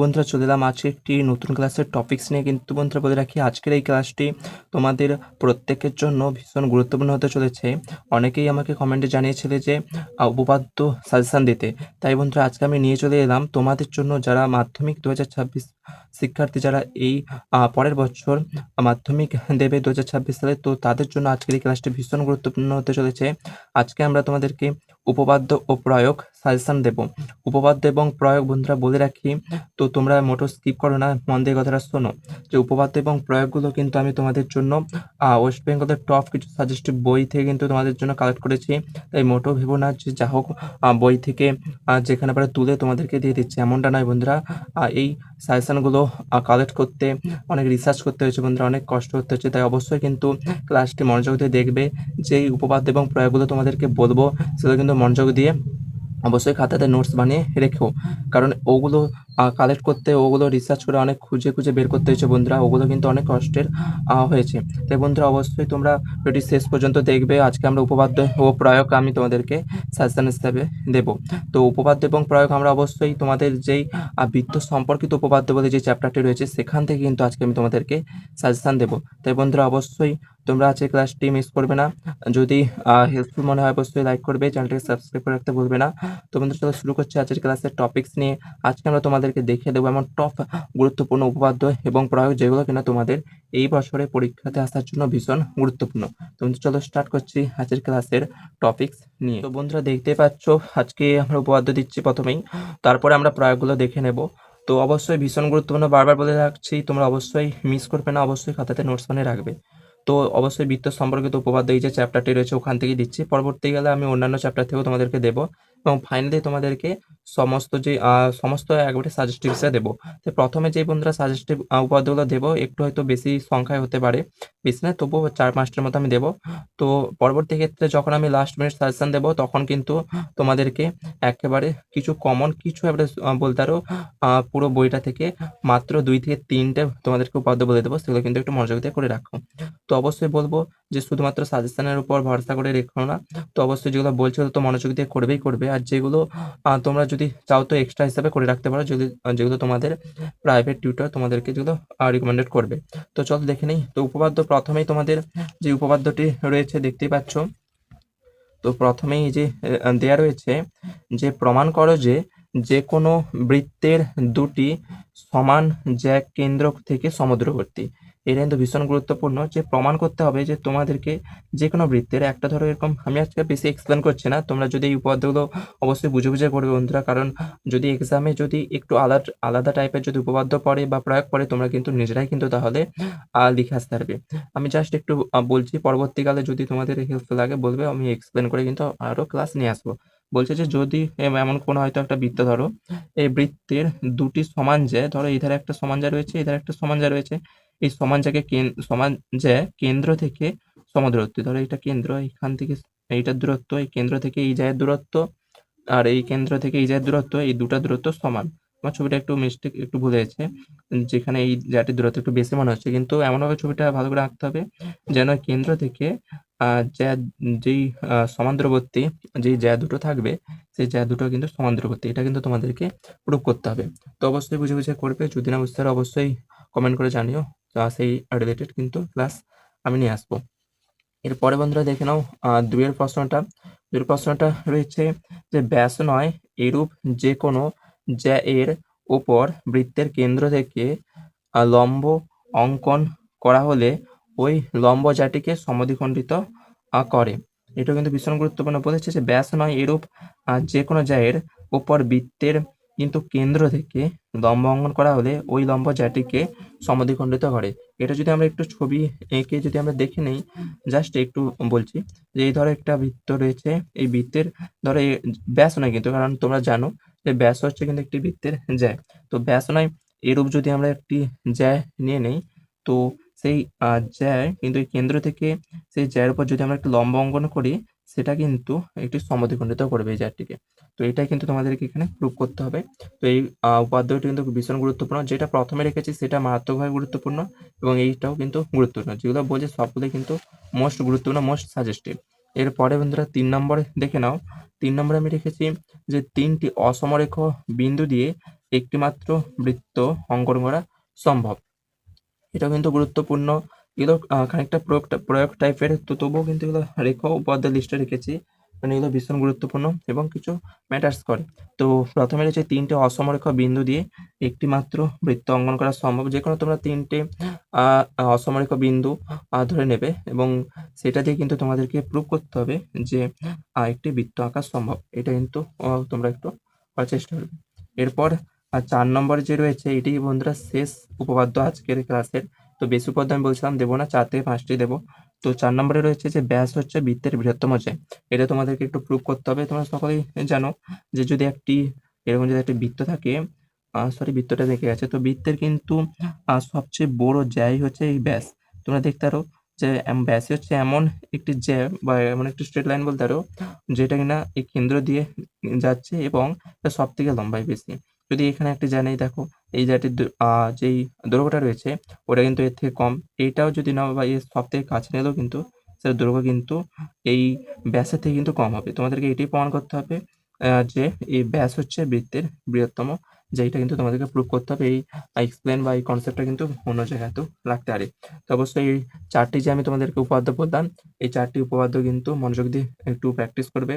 বন্ধুরা, চলে এলাম আজকে একটি নতুন ক্লাসের টপিকস নিয়ে। কিন্তু বন্ধুরা, বলে রাখি, আজকের এই ক্লাসটি তোমাদের প্রত্যেকের জন্য ভীষণ গুরুত্বপূর্ণ হতে চলেছে। অনেকেই আমাকে কমেন্টে জানিয়েছিলে যে উপপাদ্য সাজেশান দিতে। তাই বন্ধুরা, আজকে আমি নিয়ে চলে এলাম তোমাদের জন্য যারা মাধ্যমিক দু হাজার ছাব্বিশ শিক্ষার্থী, যারা এই পরের বছর মাধ্যমিক দেবে দু হাজার ছাব্বিশ সালে, তো তাদের জন্য আজকের এই ক্লাসটি ভীষণ গুরুত্বপূর্ণ হতে চলেছে। আজকে আমরা তোমাদেরকে উপপাদ্য ও প্রয়োগ, সাজেশান দেব। উপপাদ্য এবং প্রয়োগ বন্ধুরা বলে রাখি, তো তোমরা মোটো স্কিপ করো না, মন দিয়ে কথাটা শোনো। যে উপপাদ্য এবং প্রয়োগগুলো কিন্তু আমি তোমাদের জন্য ওয়েস্ট বেঙ্গলের টপ কিছু সাজেস্টিভ বই থেকে কিন্তু তোমাদের জন্য কালেক্ট করেছি। তাই মোটো ভেবো না যে যা হোক বই থেকে যেখানে পারে তুলে তোমাদেরকে দিয়ে দিচ্ছে। এমনটা নয় বন্ধুরা এই সাজেশনগুলো কালেক্ট করতে, অনেক রিসার্চ করতে হয়েছে বন্ধুরা, অনেক কষ্ট করতে হচ্ছে তাই অবশ্যই কিন্তু ক্লাসটি মনোযোগ দিয়ে দেখবে যে এই উপপাদ্য এবং প্রয়োগগুলো তোমাদেরকে বলব, সেগুলো কিন্তু মনোযোগ দিয়ে অবশ্যই খাতাতে নোটস বানিয়ে রেখো। কারণ ওগুলো কালেক্ট করতে ওগুলো রিসার্চ করে অনেক খুঁজে খুঁজে বের করতে হয়েছে বন্ধুরা। ওগুলো কিন্তু অনেক কষ্টের হয়েছে। তাই বন্ধুরা অবশ্যই তোমরা ভিডিওটি শেষ পর্যন্ত দেখবে। আজকে আমরা উপপাদ্য ও প্রয়োগ আমি তোমাদেরকে সাজেশন হিসাবে দেব। তো উপপাদ্য এবং প্রয়োগ আমরা অবশ্যই তোমাদের যেই বৃত্ত সম্পর্কিত উপপাদ্য বলে যে চ্যাপ্টারটি রয়েছে, সেখান থেকে কিন্তু আজকে আমি তোমাদেরকে সাজেশান দেবো। তাই বন্ধুরা অবশ্যই তোমরা আজকে ক্লাসটি মিস করবে না। যদি হেল্পফুল মনে হয় অবশ্যই লাইক করবে চ্যানেলটিকে সাবস্ক্রাইব করে রাখতে ভুলবে না। তো বন্ধুরা চলো শুরু করছি আজকের ক্লাসের টপিক্স নিয়ে। আজকে আমরা তোমাদেরকে দেখিয়ে দেবো এমন টপ গুরুত্বপূর্ণ উপপাদ্য এবং প্রয়োগ যেগুলো কিনা তোমাদের এই বছরে পরীক্ষাতে আসার জন্য ভীষণ গুরুত্বপূর্ণ। তো চলো স্টার্ট করছি আজকের ক্লাসের টপিকস নিয়ে। তো বন্ধুরা, দেখতে পাচ্ছ আজকে আমরা উপপাদ্য দিচ্ছি প্রথমেই, তারপরে আমরা প্রয়োগগুলো দেখে নেব। তো অবশ্যই ভীষণ গুরুত্বপূর্ণ, বারবার বলে রাখছি, তোমরা অবশ্যই মিস করবে না, অবশ্যই খাতাতে নোটস বানিয়ে রাখবে। তো অবশ্যই বৃত্ত সম্পর্কিত উপপাদ্য এই যে চ্যাপ্টারটি রয়েছে, ওখান থেকে দিচ্ছি। পরবর্তীকালে আমি অন্যান্য চ্যাপ্টার থেকেও তোমাদেরকে দেবো। এবং ফাইনালি তোমাদেরকে সমস্ত যে সমস্ত একবারে সাজেস্টিভ হিসেবে দেবো। তো প্রথমে যে বন্ধুরা সাজেস্টিভ উপাদ্যগুলো দেবো একটু হয়তো বেশি সংখ্যায় হতে পারে। বেশি না তবুও চার পাঁচটার মতো আমি দেবো। তো পরবর্তী ক্ষেত্রে যখন আমি লাস্ট মিনিট সাজেশন দেবো তখন কিন্তু তোমাদেরকে একেবারে কিছু কমন কিছু এবারে বলতে আহ, পুরো বইটা থেকে মাত্র দুই থেকে তিনটে তোমাদেরকে উপাদ্য বলে দেবো। সেগুলো কিন্তু একটু মনোযোগ দিয়ে করে রাখো। তো অবশ্যই বলব যে শুধুমাত্র সাজেশনের উপর ভরসা করে রেখো না, তো অবশ্যই যেগুলো বলছো তো মনোযোগ দিয়ে করবেই করবে। আর যেগুলো তোমরা যদি চাও তো এক্সট্রা হিসাবে করে রাখতে পারো, যদি যেগুলো তোমাদের প্রাইভেট টিউটর তোমাদেরকে যেগুলো রিকমেন্ডেড করবে। তো চলো দেখে নেই, তো উপপাদ্য প্রথমেই তোমাদের যে উপপাদ্যটি রয়েছে দেখতেই পাচ্ছ। তো প্রথমেই যে দেয়া রয়েছে যে, প্রমাণ করো যে যে কোনো বৃত্তের দুটি সমান জ্যাক কেন্দ্র থেকে সমুদ্রবর্তী। এটা কিন্তু ভীষণ গুরুত্বপূর্ণ যে প্রমাণ করতে হবে যে তোমাদেরকে যে কোনো বৃত্তের, একটা ধরো এরকম আমি আজকে বেশি এক্সপ্লেন করছি না, তোমরা যদি এই উপপাদ্যগুলো অবশ্যই বুঝে বুঝে করবে বন্ধুরা। কারণ যদি এক্সামে যদি একটু আলাদা আলাদা টাইপের যদি উপপাদ্য পড়ে বা প্রয়োগ পড়ে, তোমরা কিন্তু নিজেরাই কিন্তু তাহলে লিখে আসতে পারবে। আমি জাস্ট একটু বলছি পরবর্তীকালে যদি তোমাদের হেল্পফুল লাগে বলবে, আমি এক্সপ্লেন করে কিন্তু আরও ক্লাস নিয়ে আসব। বলছে যে যদি এমন কোনো হয়তো একটা বৃত্ত ধরো, এই বৃত্তের দুটি সমান যে ধরো এই ধারে একটা সমান যা রয়েছে এই ধারে একটা সমান যা রয়েছে এই সমান জায়গায় সমান যে কেন্দ্র থেকে সমদূরত্ব, ধরো এটা কেন্দ্র এখান থেকে এইটার দূরত্ব, এই কেন্দ্র থেকে এই জায়গার দূরত্ব, আর এই কেন্দ্র থেকে এই জায়গার দূরত্ব, এই দুটা দূরত্ব সমান। আমার ছবিটা একটু মিস্টেক একটু ভুলে গেছে যেখানে এই জায়গাটির দূরত্ব একটু বেশি মনে হচ্ছে, কিন্তু এমনভাবে ছবিটা ভালো করে আঁকতে হবে যেন কেন্দ্র থেকে যেই সমান্তরবর্তী, যেই জ্যা দুটো থাকবে, সেই জ্যা দুটো কিন্তু সমান্তরবর্তী, এটা কিন্তু তোমাদেরকে প্রুভ করতে হবে। তো অবশ্যই বুঝে বুঝে করবে, যদি না বুঝতে অবশ্যই কমেন্ট করে জানিও। তো সেই রিলেটেড কিন্তু ক্লাস আমি নিয়ে আসব। এরপরে বন্ধুরা দেখে নাও দুইয়ের প্রশ্নটা। দুইয়ের প্রশ্নটা রয়েছে যে ব্যাস নয় এরূপ যে কোনো জ্যা এর উপর বৃত্তের কেন্দ্র থেকে লম্ব অঙ্কন করা হলে ওই লম্ব জাটিকে সমদ্বিখণ্ডিত আহ, করে। এটা কিন্তু ভীষণ গুরুত্বপূর্ণ বলেছে যে ব্যাস নয় এরূপ যে কোনো জ্যায়ের ওপর বৃত্তের কিন্তু কেন্দ্র থেকে লম্ব অঙ্কন করা হলে ওই লম্ব জাটিকে সমদ্বিখণ্ডিত করে। এটা যদি আমরা একটু ছবি এঁকে যদি আমরা দেখে নেই জাস্ট একটু বলছি যে এই ধরো একটা বৃত্ত রয়েছে, এই বৃত্তের ধরো ব্যাস নয় কিন্তু কারণ তোমরা জানো যে ব্যাস হচ্ছে কিন্তু একটি বৃত্তের জ্যা। তো ব্যাস নয় এরূপ যদি আমরা একটি জ্যা নিয়ে নেই, তো সেই জ্যায় কিন্তু এই কেন্দ্র থেকে সেই জ্যায়ের উপর যদি আমরা একটু লম্ব অঙ্কন করি সেটা কিন্তু একটি সমদ্বিখণ্ডিত করবে এই জ্যাটিকে তো এটাই কিন্তু তোমাদেরকে এখানে প্রুভ করতে হবে। তো এই উপাদ্যটি কিন্তু ভীষণ গুরুত্বপূর্ণ। যেটা প্রথমে রেখেছি সেটা মারাত্মকভাবে গুরুত্বপূর্ণ এবং এইটাও কিন্তু গুরুত্বপূর্ণ। যেগুলো বলছে সবগুলোই কিন্তু মোস্ট গুরুত্বপূর্ণ মোস্ট সাজেস্টিভ এরপরে বন্ধুরা তিন নম্বরে দেখে নাও। তিন নম্বরে আমি রেখেছি যে তিনটি অসমরেখ বিন্দু দিয়ে একটিমাত্র বৃত্ত অঙ্কন করা সম্ভব। এটাও কিন্তু গুরুত্বপূর্ণ। এগুলো খানিকটা প্রয়োগ প্রয়োগ টাইপের তো তবুও কিন্তু এগুলো রেখো উপাধ্যায় লিস্টে রেখেছি। মানে এগুলো ভীষণ গুরুত্বপূর্ণ এবং কিছু ম্যাটার্স করে। তো প্রথমে রয়েছে তিনটে অসমরেখ বিন্দু দিয়ে একটি মাত্র বৃত্ত অঙ্কন করা সম্ভব। যে কোনো তোমরা তিনটে অসমরেখ বিন্দু ধরে নেবে এবং সেটা দিয়ে কিন্তু তোমাদেরকে প্রুভ করতে হবে যে একটি বৃত্ত আঁকা সম্ভব। এটা কিন্তু তোমরা একটু করার চেষ্টা করবে। এরপর চার নম্বর যে রয়েছে, এটি বন্ধুরা শেষ উপপাদ্য আজকের ক্লাসের তো বেশি উপপাদ্য আমি বলছিলাম দেবো না, চার থেকে পাঁচটি দেবো। তো চার নম্বরে রয়েছে যে ব্যাস হচ্ছে বৃত্তের বৃহত্তম জ্যা এটা তোমাদেরকে একটু প্রুভ করতে হবে। তোমরা সকলেই জানো যে যদি একটি, এরকম যদি একটি বৃত্ত থাকে সরি বৃত্তটা দেখে গেছে, তো বৃত্তের কিন্তু সবচেয়ে বড় জ্যাই হচ্ছে এই ব্যাস। তোমরা দেখতে পারো যে ব্যাসই হচ্ছে এমন একটি জ্যা বা এমন একটি স্ট্রেট লাইন বলতে পারো, যেটা কিনা এই কেন্দ্র দিয়ে যাচ্ছে এবং সব থেকে লম্বাই বেশি। যদি এখানে একটি জ্যা নেই, দেখো এই জায়গাটির যেই দৈর্ঘ্যটা রয়েছে, ওটা কিন্তু এর থেকে কম। এইটাও যদি নাও বা এর সব থেকে কাছে নিলেও কিন্তু সেটা দৈর্ঘ্য কিন্তু এই ব্যাসের থেকে কিন্তু কম হবে। তোমাদেরকে এটাই প্রমাণ করতে হবে যে এই ব্যাস হচ্ছে বৃত্তের বৃহত্তম যেটা কিন্তু তোমাদেরকে প্রুভ করতে হবে এই এক্সপ্লেন বা এই কনসেপ্টটা কিন্তু অন্য জায়গাতেও লাগতে পারে। তো অবশ্যই এই চারটি যে আমি তোমাদেরকে উপাদ্য বললাম এই চারটি উপপাদ্য কিন্তু মনোযোগ দিয়ে একটু প্র্যাকটিস করবে।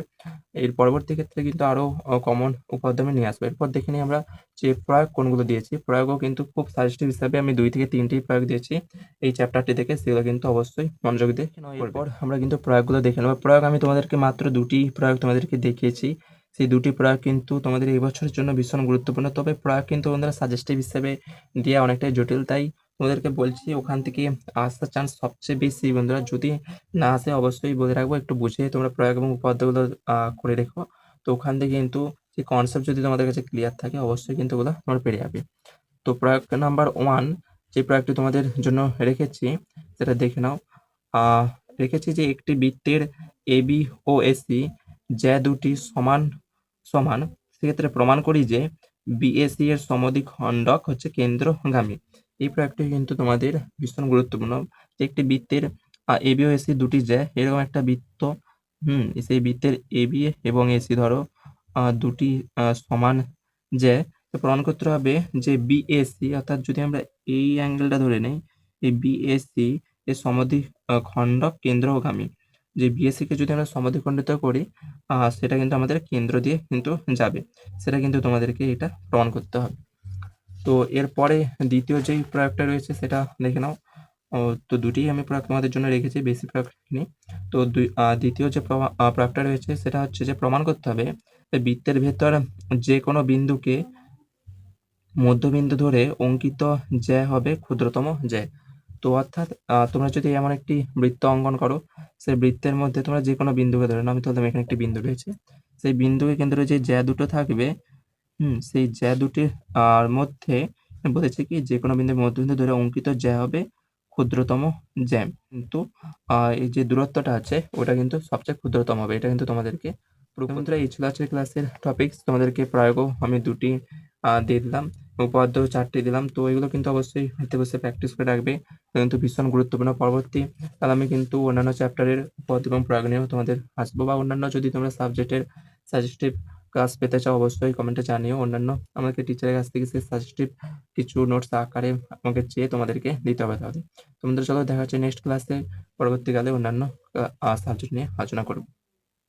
এর পরবর্তী ক্ষেত্রে কিন্তু আরও কমন উপাদ্য আমি নিয়ে আসব। এরপর দেখে নিই আমরা যে প্রয়োগ কোনগুলো দিয়েছি। প্রয়োগও কিন্তু খুব সাজেস্টিভ হিসাবে আমি দুই থেকে তিনটি প্রয়োগ দিয়েছি। এই চ্যাপ্টারটি থেকে সেগুলো কিন্তু অবশ্যই মনোযোগ দিয়ে এরপর আমরা কিন্তু প্রয়োগগুলো দেখে নেব। প্রয়োগ আমি তোমাদেরকে মাত্র দুটি প্রয়োগ তোমাদেরকে দেখিয়েছি। সেই দুটি প্রয়োগ কিন্তু তোমাদের এই বছরের জন্য ভীষণ গুরুত্বপূর্ণ। তবে প্রয়োগ কিন্তু বন্ধুরা সাজেস্টিভ হিসেবে দেওয়া অনেকটাই জটিল, তাই তোমাদেরকে বলছি ওখান থেকে আসার চান্স সবচেয়ে বেশি বন্ধুরা। যদি না আসে, অবশ্যই বলে রাখব, একটু বুঝে তোমরা প্রয়োগ এবং উপাদ্যগুলো করে রেখো। তো ওখান থেকে কিন্তু সেই কনসেপ্ট যদি তোমাদের কাছে ক্লিয়ার থাকে, অবশ্যই কিন্তু ওগুলো তোমরা পেরে যাবে। তো প্রয়োগ নাম্বার ওয়ান যে প্রয়োগটি তোমাদের জন্য রেখেছি, সেটা দেখে নাও। রেখেছি যে একটি বৃত্তের এবি ও এসি যা দুটি সমান সমান। সেক্ষেত্রে প্রমাণ করি যে বিএসি এর সমদ্বিখণ্ডক হচ্ছে কেন্দ্রগামী। এই প্রয়োগটি কিন্তু তোমাদের ভীষণ গুরুত্বপূর্ণ। যে একটি বৃত্তের এবি ও এসি দুটি জ্যা এরকম একটা বৃত্ত হুম সেই বৃত্তের এবি এবং এসি ধরো দুটি সমান তো প্রমাণ করতে হবে যে বিএসি অর্থাৎ যদি আমরা এই অ্যাঙ্গেলটা ধরে নেই এই বিএসি এর আহ, খণ্ডক কেন্দ্রগামী। যে বিএসসি কে যদি আমরা সমদ্বিখণ্ডিত করি সেটা কিন্তু আমাদের কেন্দ্র দিয়ে কিন্তু যাবে। সেটা কিন্তু তোমাদেরকে এটা প্রমাণ করতে হবে। তো এরপরে দ্বিতীয় যেই প্রয়োগটা রয়েছে সেটা দেখে নাও। তো দুটি আমি প্রয়োগ তোমাদের জন্য রেখেছি, বেশি প্রয়োগ রাখিনি তো দুই দ্বিতীয় যে প্রয়োগটা রয়েছে সেটা হচ্ছে যে প্রমাণ করতে হবে বৃত্তের ভেতর যে কোনো বিন্দুকে মধ্যবিন্দু ধরে অঙ্কিত জ্যা হবে ক্ষুদ্রতম জ্যা। তো অর্থাৎ তোমরা যদি এমন একটি বৃত্ত অঙ্কন করো, সেই বৃত্তের মধ্যে তোমরা যে কোনো বিন্দুকে ধরে আমি তো এখানে একটি বিন্দু রয়েছে। সেই বিন্দুকে কেন্দ্রে যে জ্যা দুটো থাকবে, হুম, সেই জ্যা দুটির মধ্যে বলেছে কি, যে কোনো বিন্দু মধ্যবিন্দু ধরে অঙ্কিত জ্যা হবে ক্ষুদ্রতম জ্যাম কিন্তু এই যে দূরত্বটা আছে, ওটা কিন্তু সবচেয়ে ক্ষুদ্রতম হবে, এটা কিন্তু তোমাদেরকে বন্ধুরা, এই ছিল আজকের ক্লাসের টপিকস তোমাদেরকে প্রয়োগও আমি দুটি দিয়ে দিলাম। উপাদ্য চারটি দিলাম। তো এগুলো কিন্তু অবশ্যই হাতে বসে প্র্যাকটিস করে রাখবে। কিন্তু ভীষণ গুরুত্বপূর্ণ। পরবর্তী কাল আমি কিন্তু অন্যান্য চ্যাপ্টারের উপাদ্য এবং প্রয়োগ নিয়েও তোমাদের আসব। বা অন্যান্য যদি তোমরা সাবজেক্টের সাজেস্টিভ ক্লাস পেতে চাও, অবশ্যই কমেন্টে জানিও। অন্যান্য আমাকে টিচারের কাছ থেকে সেই সাজেস্টিভ কিছু নোটস আকারে আমাকে চেয়ে তোমাদেরকে দিতে হবে তাহলে। তোমাদের চলো দেখা হচ্ছে নেক্সট ক্লাসে পরবর্তীকালে অন্যান্য সাবজেক্ট নিয়ে আলোচনা করব।